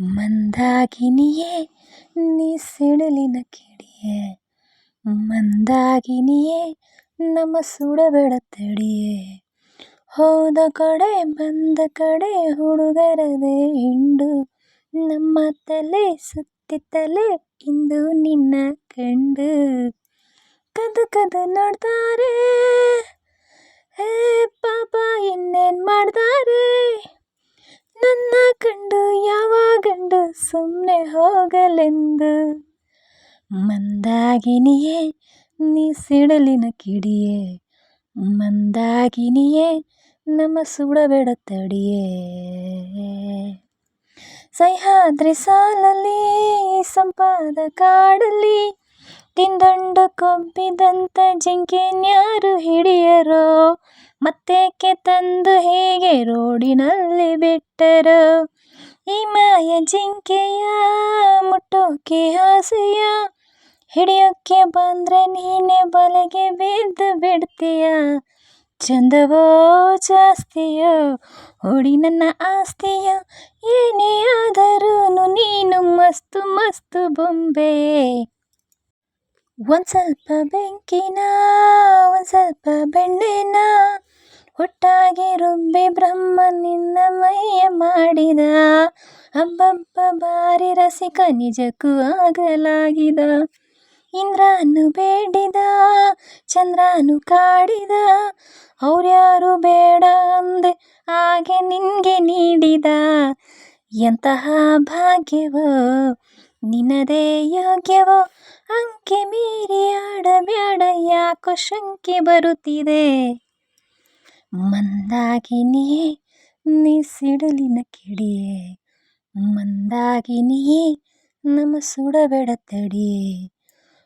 ಮಂದಾಕಿನಿಯೇ ನೀ ಸಿಡಿಲಿನ ಕಿಡಿಯೇ. ಮಂದಾಗಿನಿಯೇ, ನಮ್ಮ ಸುಡಬೇಡ ತಡಿಯೇ. ಹೋದ ಕಡೆ ಬಂದ ಕಡೆ ಹುಡುಗರದೆ ಹಿಂಡು ನಮ್ಮ ತಲೆ ಸುತ್ತಿತ್ತಲೆ ಇಂದು ನಿನ್ನ ಕಂಡು. ಕದು ಕದು ನೋಡ್ತಾರೆ. ಹೇ ಪಾಪ ಇನ್ನೇನ್ ಸುಮ್ಮನೆ ಹೋಗಲೆಂದು. ಮಂದಾಗಿನಿಯೇ ನೀ ಸಿಡಲಿನ ಕಿಡಿಯೇ. ಮಂದಾಗಿನಿಯೇ ನಮ್ಮ ಸುಡಬೇಡ ತಡಿಯೇ. ಸಹ್ಯಾದ್ರಿ ಸಾಲಲ್ಲಿ, ಸಂಪಾದ ಕಾಡಲ್ಲಿ, ತಿಂದಂಡು ಕೊಬ್ಬಿದಂಥ ಜಿಂಕೆನ್ಯಾರು ಹಿಡಿಯರೋ, ಮತ್ತೇಕೆ ತಂದು ಹೇಗೆ ರೋಡಿನಲ್ಲಿ ಬಿಟ್ಟರೋ. ಈ ಮಾಯ ಜಿಂಕೆಯ ಮುಟ್ಟೋಕೆ ಆಸೆಯ ಹಿಡಿಯೋಕ್ಕೆ ಬಂದ್ರೆ ನೀನೆ ಬಲೆಗೆ ಬಿದ್ದು ಬಿಡ್ತೀಯ. ಚಂದವೋ ಜಾಸ್ತಿಯೋ ಹೊಡಿ ನನ್ನ ಆಸ್ತಿಯ. ಏನೇ ಆದರೂ ನೀನು ಮಸ್ತು ಮಸ್ತು ಬೊಂಬೆ. ಒಂದು ಸ್ವಲ್ಪ ಬೆಂಕಿನ, ಒಂದು ಸ್ವಲ್ಪ ಬೆಣ್ಣೆನ, ಒಟ್ಟಾಗಿ ರುಬ್ಬಿ ಬ್ರಹ್ಮ ನಿನ್ನ ಮೈಯ ಮಾಡಿದ. ಅಬ್ಬಬ್ಬ ಬಾರಿ ರಸಿಕ ನಿಜಕ್ಕೂ ಆಗಲಾಗಿದ. ಇಂದ್ರನು ಬೇಡಿದ, ಚಂದ್ರನು ಕಾಡಿದ. ಅವ್ರ್ಯಾರು ಬೇಡ ಅಂದೆ ಹಾಗೆ ನಿನಗೆ ನೀಡಿದ. ಎಂತಹ ಭಾಗ್ಯವೋ, ನಿನ್ನದೇ ಯೋಗ್ಯವೋ, ಅಂಕೆ ಮೀರಿ ಆಡಬ್ಯಾಡ, ಯಾಕೋ ಶಂಕೆ ಬರುತ್ತಿದೆ. ಮಂದಾಗಿನಿಯೇ ನೀ ಸಿಡಲಿನ ಕಿಡಿಯೇ ಮಂದಾಗಿನಿಯೇ, ನಮ್ಮ ಸುಡಬೇಡ ತಡಿಯೇ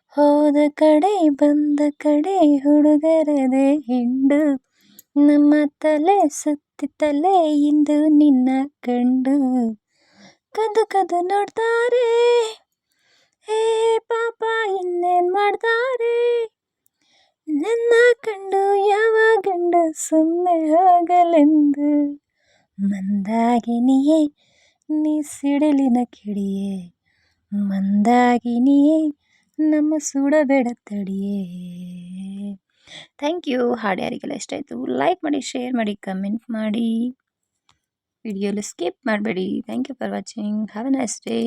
ಹೋದ ಕಡೆ ಬಂದ ಕಡೆ ಹುಡುಗರದೆ ಹಿಂಡು. ನಮ್ಮ ತಲೆ ಸುತ್ತಿತ್ತಲೇ ಇಂದು ನಿನ್ನ ಕಂಡು ಕದು ಕದು ನೋಡ್ತಾರೆ. ಹೇ ಪಾಪ, ಇನ್ನೇನು ಮಾಡ್ತಾರೆ? ನನ್ನ ಕಂಡು ಯಾವ ಗಂಡು ಸುಮ್ಮನೆ ಹೋಗಲೆಂದು. ಮಂದಾಗಿನಿಯೇ ನೀ ಸಿಡಿಲಿನ ಕಿಡಿಯೇ ಮಂದಾಗಿನಿಯೇ ನಮ್ಮ ಸುಡಬೇಡ ತಡಿಯೇ. Thank you. ಹಾಡು ಯಾರಿಗೆಲ್ಲ ಇಷ್ಟ ಆಯಿತು, ಲೈಕ್ ಮಾಡಿ, ಶೇರ್ ಮಾಡಿ, ಕಮೆಂಟ್ ಮಾಡಿ. ವಿಡಿಯೋಲಿ ಸ್ಕಿಪ್ ಮಾಡಬೇಡಿ. Thank you for watching. Have a nice day.